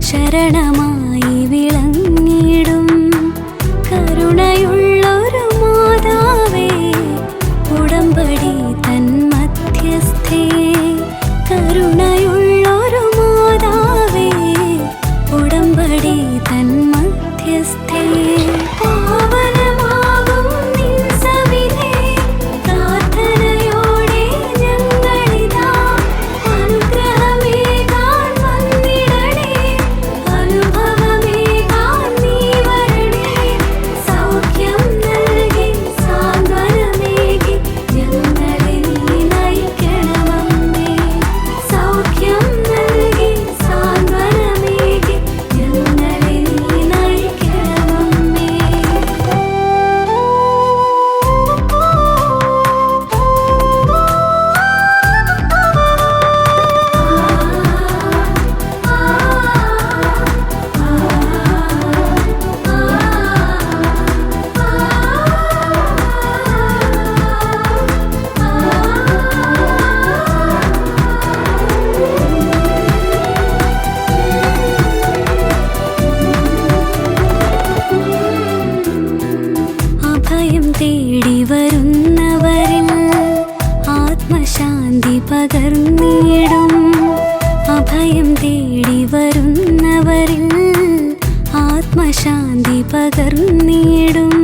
ശരണം തേടി വരുന്നവരിൽ ആത്മശാന്തി പകർന്നിടും. അഭയം തേടി വരുന്നവരിൽ ആത്മശാന്തി പകർന്നിടും.